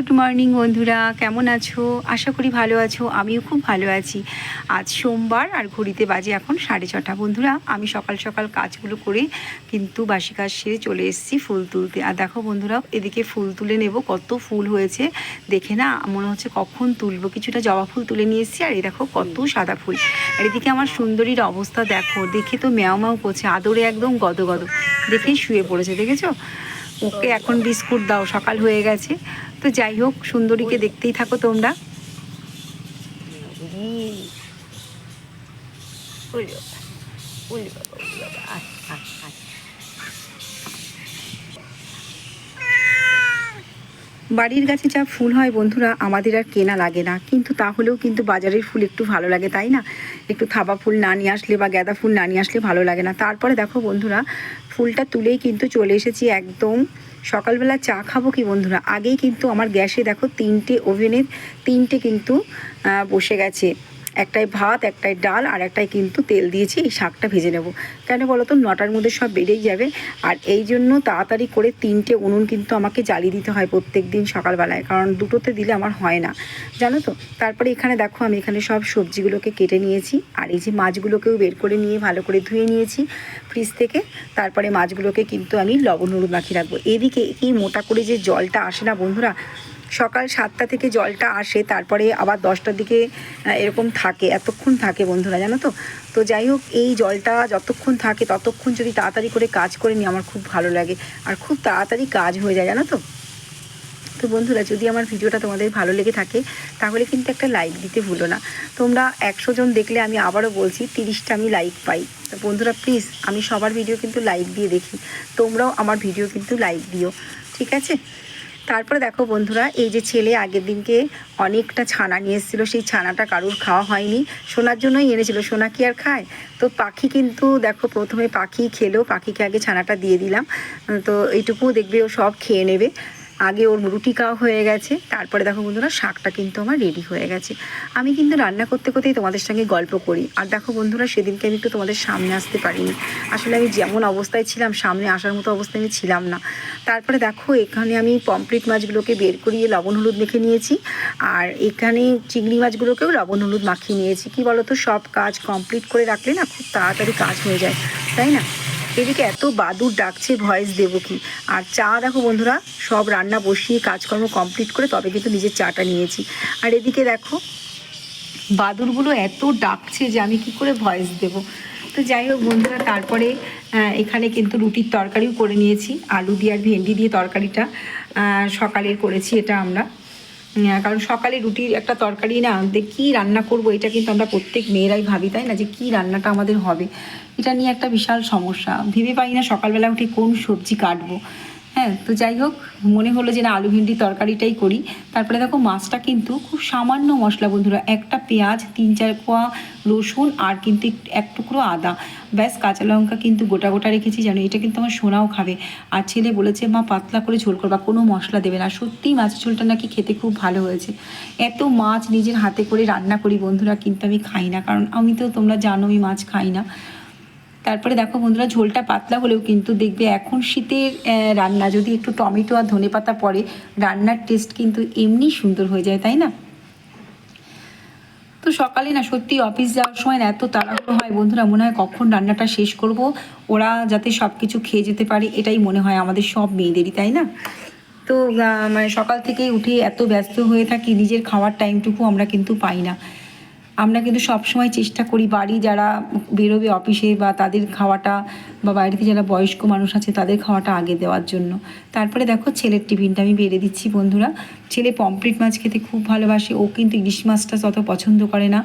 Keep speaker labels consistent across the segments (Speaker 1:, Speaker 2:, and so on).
Speaker 1: Good morning বন্ধুরা, কেমন আছো? আশা করি ভালো আছো, আমিও খুব ভালো আছি। আজ সোমবার আর ঘড়িতে বাজে এখন সাড়ে ছটা। বন্ধুরা, আমি সকাল সকাল কাজগুলো করে কিন্তু বাসি কাজ সেরে চলে এসেছি ফুল তুলতে। আর দেখো বন্ধুরা, এদিকে ফুল তুলে নেব, কত ফুল হয়েছে। দেখে না, মনে হচ্ছে কখন তুলবো। কিছুটা জবা ফুল তুলে নিয়ে এসেছি, আর এই দেখো কত সাদা ফুল। আর এদিকে আমার সুন্দরীর অবস্থা দেখো, দেখে তো ম্যাও ম্যাও করছে, আদরে একদম গদ গদ দেখেই শুয়ে পড়েছে, দেখেছ? ওকে এখন বিস্কুট দাও, সকাল হয়ে গেছে। তো যাই হোক সুন্দরীকে দেখতেই থাকো তোমরা। বাড়ির গাছে যা ফুল হয় বন্ধুরা আমাদের আর কেনা লাগে না। কিন্তু তাহলেও কিন্তু বাজারের ফুল একটু ভালো লাগে তাই না? একটু থাবা ফুল না নিয়ে আসলে বা গাঁদা ফুল না নিয়ে আসলে ভালো লাগে না। তারপরে দেখো বন্ধুরা ফুলটা তুলেই কিন্তু চলে এসেছি একদম সকালবেলা চা খাব কি বন্ধুরা? আগেই কিন্তু আমার গ্যাসে দেখো তিনটে ওভেনের তিনটে কিন্তু বসে গেছে। একটাই ভাত, একটাই ডাল আর একটাই কিন্তু তেল দিয়েছি, এই শাকটা ভেজে নেব। কেন বলো তো? নটার মধ্যে সব বেড়েই যাবে। আর এই জন্য তাড়াতাড়ি করে তিনটে উনুন কিন্তু আমাকে জ্বালিয়ে দিতে হয় প্রত্যেক দিন সকালবেলায়, কারণ দুটোতে দিলে আমার হয় না। জানো তো? তারপরে এখানে দেখো, আমি এখানে সব সবজিগুলোকে কেটে নিয়েছি, আর এই যে মাছগুলোকেও বের করে নিয়ে ভালো করে ধুয়ে নিয়েছি ফ্রিজ থেকে। তারপরে মাছগুলোকে কিন্তু আমি লবণ হলুদ মাখিয়ে রাখব। এদিকে এই মোটা করে যে জলটা আসে না বন্ধুরা সকাল সাতটা থেকে জলটা আসে, তারপরে আবার দশটার দিকে এরকম থাকে, এতক্ষণ থাকে বন্ধুরা, জানো তো? তো যাই হোক, এই জলটা যতক্ষণ থাকে, ততক্ষণ যদি তাড়াতাড়ি করে কাজ করে নিই, আমার খুব ভালো লাগে। আর খুব তাড়াতাড়ি কাজ হয়ে যায়, জানো তো? তো বন্ধুরা, যদি আমার ভিডিওটা তোমাদের ভালো লেগে থাকে, তাহলে কিন্তু একটা লাইক দিতে ভুলো না। তোমরা একশো জন দেখলে আমি আবারও বলছি, তিরিশটা আমি লাইক পাই। তো বন্ধুরা প্লিজ আমি সবার ভিডিও কিন্তু লাইক দিয়ে দেখি। তোমরাও আমার ভিডিও কিন্তু লাইক দিও, ঠিক আছে? তারপরে দেখো বন্ধুরা, এই যে ছেলে আগের দিনকে অনেকটা ছানা নিয়ে এসেছিল, সেই ছানাটা কারুর খাওয়া হয়নি। সোনার জন্যই এনেছিল, সোনা কি আর খায়? তো পাখি কিন্তু দেখো, প্রথমে পাখি খেলো, পাখিকে আগে ছানাটা দিয়ে দিলাম। তো এইটুকু দেখবে ও সব খেয়ে নেবে। আগে ওর রুটি খাওয়া হয়ে গেছে, তারপরে দেখো বন্ধুরা শাকটা কিন্তু আমার রেডি হয়ে গেছে। আমি কিন্তু রান্না করতে করতেই তোমাদের সঙ্গে গল্প করি। আর দেখো বন্ধুরা সেদিনকে আমি একটু তোমাদের সামনে আসতে পারিনি। আসলে আমি যেমন অবস্থায় ছিলাম, সামনে আসার মতো অবস্থায় আমি ছিলাম না। তারপরে দেখো এখানে আমি পমপ্লেট মাছগুলোকে বের করিয়ে লবণ হলুদ মেখে নিয়েছি। আর এখানে চিংড়ি মাছগুলোকেও লবণ হলুদ মাখিয়ে নিয়েছি। কি বলতো, সব কাজ কমপ্লিট করে রাখলে না খুব তাড়াতাড়ি কাজ হয়ে যায়, তাই না? এদিকে এত বাদুর ডাকছে, ভয়েস দেবো কি? আর চা দেখো বন্ধুরা, সব রান্না বসিয়ে কাজকর্ম কমপ্লিট করে তবে কিন্তু নিজের চাটা নিয়েছি। আর এদিকে দেখো বাদুরগুলো এত ডাকছে যে আমি কি করে ভয়েস দেব? তো যাই হোক বন্ধুরা, তারপরে এখানে কিন্তু রুটির তরকারিও করে নিয়েছি, আলু দিয়ে আর ভেন্ডি দিয়ে তরকারিটা সকালের করেছি এটা আমরা। কারণ সকালে রুটির একটা তরকারি না আনতে কী রান্না করব এটা কিন্তু আমরা প্রত্যেক মেয়েরাই ভাবি, তাই না? যে কি রান্নাটা আমাদের হবে? এটা নিয়ে একটা বিশাল সমস্যা। ভেবে পাই না সকালবেলা উঠে কোন সবজি কাটবো। হ্যাঁ তো যাই হোক, মনে হলো যে না, আলু ভেন্ডি তরকারিটাই করি। তারপরে দেখো, মাছটা কিন্তু খুব সামান্য মশলা বন্ধুরা, একটা পেঁয়াজ, তিন চার কোয়া রসুন আর কিন্তু এক টুকরো আদা। ব্যাস, কাঁচা লঙ্কা কিন্তু গোটা গোটা রেখেছি জানো, এটা কিন্তু আমার সোনাও খাবে। আর ছেলে বলেছে, মা, পাতলা করে ঝোল করবা কোনো মশলা দেবে না। সত্যিই মাছের ঝোলটা নাকি খেতে খুব ভালো হয়েছে। এত মাছ নিজের হাতে করে রান্না করি বন্ধুরা, কিন্তু আমি খাই না। কারণ আমি তো তোমরা জানো আমি মাছ খাই না। তারপরে দেখো বন্ধুরা, ঝোলটা পাতলা হলেও কিন্তু দেখবে এখন শীতের রান্না, যদি একটু টমেটো আর ধনে পাতা পড়ে, রান্নার টেস্ট কিন্তু এমনি সুন্দর হয়ে যায়, তাই না? তো সকালে না সত্যি অফিস যাওয়ার সময় না এত তাড়াহুড়ো হয় বন্ধুরা, মনে হয় কখন রান্নাটা শেষ করব। ওরা যাতে সব কিছু খেয়ে যেতে পারে, এটাই মনে হয় আমাদের সব মেয়েদেরই, তাই না? তো মানে সকাল থেকেই উঠে এত ব্যস্ত হয়ে থাকি, নিজের খাওয়ার টাইমটুকু আমরা কিন্তু পাই না। আমরা কিন্তু সবসময় চেষ্টা করি বাড়ি যারা বেরোবে অফিসে বা তাদের খাওয়াটা বা বাড়িতে যারা বয়স্ক মানুষ আছে তাদের খাওয়াটা আগে দেওয়ার জন্য। তারপরে দেখো ছেলের টিফিনটা আমি বেড়ে দিচ্ছি বন্ধুরা। ছেলে পমপ্লেট মাছ খেতে খুব ভালোবাসে, ও কিন্তু ইলিশ মাছটা তত পছন্দ করে না।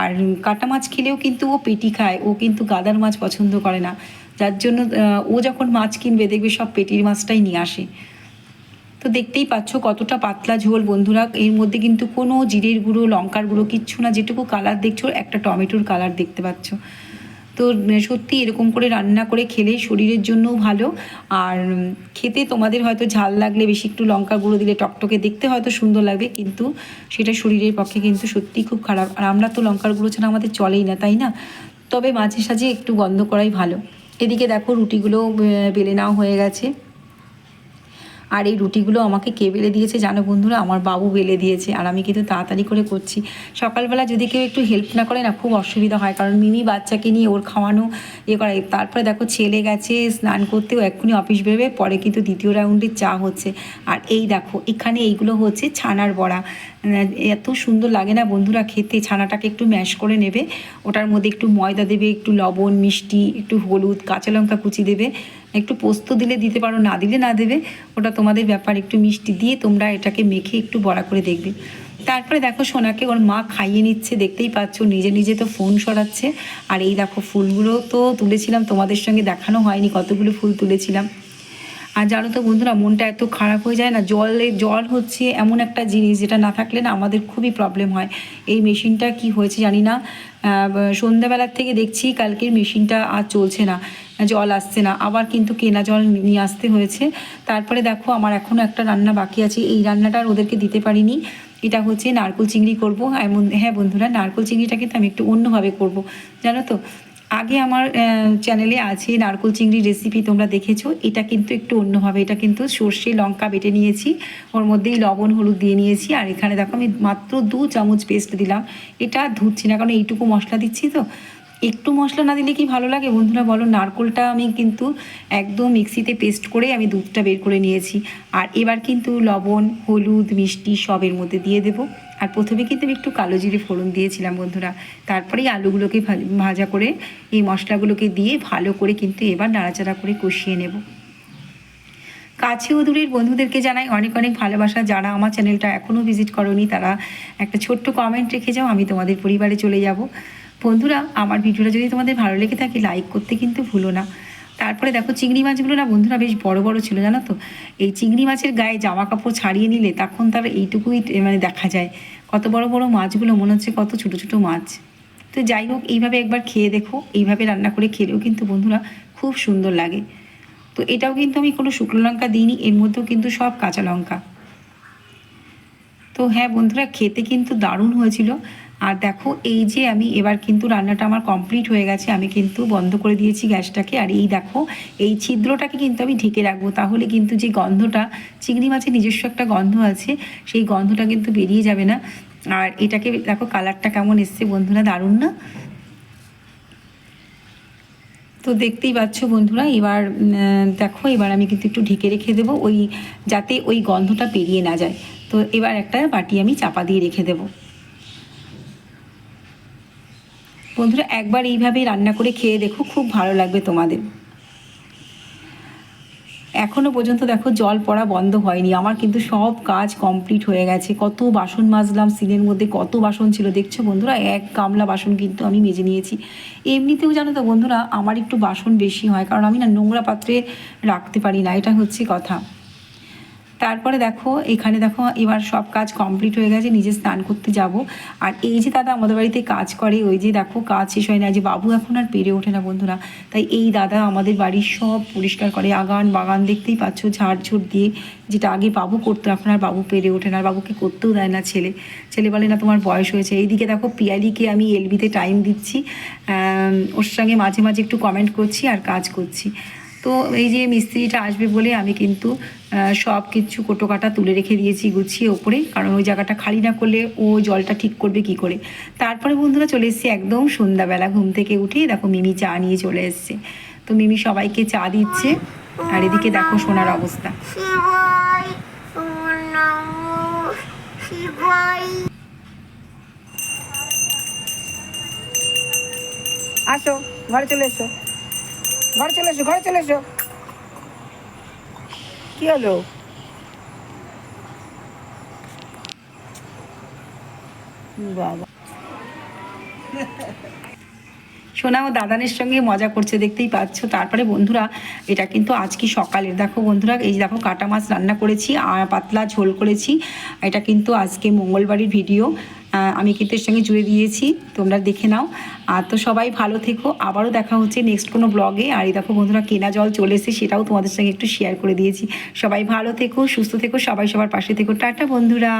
Speaker 1: আর কাটা মাছ খেলেও কিন্তু ও পেটি খায়, ও কিন্তু গাদার মাছ পছন্দ করে না। যার জন্য ও যখন মাছ কিনবে দেখবে সব পেটির মাছটাই নিয়ে আসে। তো দেখতেই পাচ্ছ কতটা পাতলা ঝোল বন্ধুরা। এর মধ্যে কিন্তু কোনো জিরের গুঁড়ো, লঙ্কার গুঁড়ো, কিচ্ছু না। যেটুকু কালার দেখছ, একটা টমেটোর কালার দেখতে পাচ্ছ। তো সত্যি এরকম করে রান্না করে খেলে শরীরের জন্যও ভালো। আর খেতে তোমাদের হয়তো ঝাল লাগলে বেশি একটু লঙ্কা গুঁড়ো দিলে টকটকে দেখতে হয়তো সুন্দর লাগবে, কিন্তু সেটা শরীরের পক্ষে কিন্তু সত্যিই খুব খারাপ। আর আমরা তো লঙ্কার গুঁড়ো ছাড়া আমাদের চলেই না, তাই না? তবে মাঝে সাঝে একটু গন্ধ করাই ভালো। এদিকে দেখো রুটিগুলো বেলে নেওয়া হয়ে গেছে। আর এই রুটিগুলো আমাকে কে বেলে দিয়েছে জানো বন্ধুরা? আমার বাবু বেলে দিয়েছে আর আমি কিন্তু তাড়াতাড়ি করে করছি। সকালবেলা যদি কেউ একটু হেল্প না করে না, খুব অসুবিধা হয় কারণ মিমি বাচ্চাকে নিয়ে ওর খাওয়ানো ইয়ে করে। তারপরে দেখো ছেলে গেছে, স্নান করতেও এক্ষুনি অফিস বেরোবে, পরে কিন্তু দ্বিতীয় রাউন্ডে চা হচ্ছে। আর এই দেখো, এখানে এইগুলো হচ্ছে ছানার বড়া। এত সুন্দর লাগে না বন্ধুরা খেতে? ছানাটাকে একটু ম্যাশ করে নেবে। ওটার মধ্যে একটু ময়দা দেবে, একটু লবণ, মিষ্টি, একটু হলুদ, কাঁচা লঙ্কা কুচি দেবে। একটু পোস্ত দিলে দিতে পারো, না দিলে না দেবে। ওটা তোমাদের ব্যাপার, একটু মিষ্টি দিয়ে তোমরা এটাকে মেখে একটু বড়া করে দেখবে। তারপরে দেখো সোনাকে ওর মা খাইয়ে নিচ্ছে, দেখতেই পাচ্ছ নিজে নিজে তো ফোন সরাচ্ছে। আর এই দেখো ফুলগুলো তো তুলেছিলাম, তোমাদের সঙ্গে দেখানো হয়নি, কতগুলো ফুল তুলেছিলাম। আর জানো তো বন্ধুরা, মনটা এত খারাপ হয়ে যায় না, জলে, জল হচ্ছে এমন একটা জিনিস যেটা না থাকলে না আমাদের খুবই প্রবলেম হয়। এই মেশিনটা কি হয়েছে জানি না। সন্ধ্যাবেলার থেকে দেখছি কালকের মেশিনটা আর চলছে না। জল আসছে না। আবার কিন্তু কেনা জল নিয়ে আসতে হয়েছে। তারপরে দেখো, আমার এখনও একটা রান্না বাকি আছে। এই রান্নাটা আর ওদেরকে দিতে পারিনি। এটা হচ্ছে নারকোল চিংড়ি করব। হ্যাঁ বন্ধুরা, নারকোল চিংড়িটা কিন্তু আমি একটু অন্যভাবে করব। জানো তো, আগে আমার চ্যানেলে আছে নারকোল চিংড়ি রেসিপি তোমরা দেখেছ। এটা কিন্তু একটু অন্যভাবে। এটা কিন্তু সর্ষে, লঙ্কা বেটে নিয়েছি। ওর মধ্যেই লবণ, হলুদ দিয়ে নিয়েছি। আর এখানে দেখো, আমি মাত্র দু চামচ পেস্ট দিলাম। এটা ধুচ্ছি না, কারণ এইটুকু মশলা দিচ্ছি তো। একটু মশলা না দিলে কি ভালো লাগে? বন্ধুরা, বলো, নারকোলটা আমি কিন্তু একদম মিক্সিতে পেস্ট করে আমি দুধটা বের করে নিয়েছি। আর এবার কিন্তু লবণ, হলুদ, মিষ্টি সবের মধ্যে দিয়ে দেবো। আর প্রথমে কিন্তু আমি একটু কালো জিরে ফোড়ন দিয়েছিলাম, বন্ধুরা। তারপরেই আলুগুলোকে ভাজা করে এই মশলাগুলোকে দিয়ে ভালো করে কিন্তু এবার নাড়াচাড়া করে কষিয়ে নেব। কাছে ও দূরের বন্ধুদেরকে জানাই অনেক অনেক ভালোবাসা। যারা আমার চ্যানেলটা এখনও ভিজিট করনি, তারা একটা ছোট্ট কমেন্ট রেখে যাও, আমি তোমাদের পরিবারে চলে যাব। বন্ধুরা, আমার ভিডিওটা যদি তোমাদের ভালো লেগে থাকে লাইক করতে কিন্তু ভুলো না। তারপরে দেখো, চিংড়ি মাছগুলো না বন্ধুরা বেশ বড় বড় ছিল, জানো তো? এই চিংড়ি মাছের গায়ে জামা কাপড় ছাড়িয়ে নিলে তখন তার এইটুকুই মানে দেখা যায়। কত বড় বড় মাছগুলো, মনে হচ্ছে কত ছোট ছোট মাছ। তো যাই হোক, এইভাবে একবার খেয়ে দেখো, এইভাবে রান্না করে খেলেও কিন্তু বন্ধুরা খুব সুন্দর লাগে। তো এটাও কিন্তু আমি কোনো শুকনো লঙ্কা দিইনি, এর মধ্যেও কিন্তু সব কাঁচা লঙ্কা। তো হ্যাঁ বন্ধুরা, খেতে কিন্তু দারুণ হয়েছিল। আর দেখো, এই যে আমি এবার কিন্তু রান্নাটা আমার কমপ্লিট হয়ে গেছে, আমি কিন্তু বন্ধ করে দিয়েছি গ্যাসটাকে। আর এই দেখো, এই ছিদ্রটাকে কিন্তু আমি ঢেকে রাখব, তাহলে কিন্তু যে গন্ধটা, চিংড়ি মাছের নিজস্ব একটা গন্ধ আছে, সেই গন্ধটা কিন্তু বেরিয়ে যাবে না। আর এটাকে দেখো কালারটা কেমন এসছে বন্ধুরা, দারুণ না? তো দেখতেই পাচ্ছ বন্ধুরা, এবার দেখো, এবার আমি কিন্তু একটু ঢেকে রেখে দেবো, ওই, যাতে ওই গন্ধটা পেরিয়ে না যায়। তো এবার একটা বাটি আমি চাপা দিয়ে রেখে দেবো। বন্ধুরা, একবার এইভাবে রান্না করে খেয়ে দেখো, খুব ভালো লাগবে তোমাদের। এখনও পর্যন্ত দেখো জল পড়া বন্ধ হয়নি। আমার কিন্তু সব কাজ কমপ্লিট হয়ে গেছে। কত বাসন মাজলাম সিনের মধ্যে কত বাসন ছিল। দেখছ বন্ধুরা, এক গামলা বাসন কিন্তু আমি মেজে নিয়েছি। এমনিতেও জানো তো বন্ধুরা, আমার একটু বাসন বেশি হয়, কারণ আমি না নোংরা পাত্রে রাখতে পারি না, এটা হচ্ছে কথা। তারপরে দেখো, এখানে দেখো, এবার সব কাজ কমপ্লিট হয়ে গেছে, নিজে স্নান করতে যাব। আর এই যে দাদা আমাদের বাড়িতে কাজ করে, ওই যে দেখো, কাজ শেষ হয় না যে বাবু এখন আর পেরে ওঠে না বন্ধুরা। তাই এই দাদা আমাদের বাড়ির সব পরিষ্কার করে, আগান বাগান দেখতেই পাচ্ছ ঝাড়ঝুট দিয়ে, যেটা আগে বাবু করতো, এখন আর বাবু পেরে ওঠে না, আর বাবুকে করতেও দেয় না ছেলে। ছেলে বলে, না, তোমার বয়স হয়েছে। এইদিকে দেখো, পিয়ালিকে আমি এলবিতে টাইম দিচ্ছি। ওর সঙ্গে মাঝে মাঝে একটু কমেন্ট করছি আর কাজ করছি। তো এই যে মিস্ত্রিটা আসবে বলে আমি কিন্তু সব কিছু কোটো কাটা তুলে রেখে দিয়েছি গুছিয়ে ওপরে কারণ ওই জায়গাটা খালি না করলে ও জলটা ঠিক করবে কি করে? তারপরে বন্ধুরা চলে এসেছি একদম সন্ধ্যাবেলা ঘুম থেকে উঠে দেখো মিমি চা নিয়ে চলে এসছে। তো মিমি সবাইকে চা দিচ্ছে আর এদিকে দেখো সোনার অবস্থা। আসো ঘরে চলে এসো। ঘরে চলে এসো ঘরে চলে এসো। কি হলো? সোনা, ও দাদানের সঙ্গে মজা করছে, দেখতেই পাচ্ছ। তারপরে বন্ধুরা, এটা কিন্তু আজকে সকালের? দেখো বন্ধুরা, এই দেখো কাটা মাছ রান্না করেছি আর পাতলা ঝোল করেছি। এটা কিন্তু আজকে মঙ্গলবারের ভিডিও আমি কিন্তু এর সঙ্গে জুড়ে দিয়েছি, তোমরা দেখে নাও। আর তো সবাই ভালো থেকো, আবারও দেখা হচ্ছে নেক্সট কোনো ব্লগে আর এই দেখো বন্ধুরা, কেনা জল চলে এসেছে, সেটাও তোমাদের সঙ্গে একটু শেয়ার করে দিয়েছি। সবাই ভালো থেকো, সুস্থ থেকো, সবাই সবার পাশে থেকো। টাটা বন্ধুরা।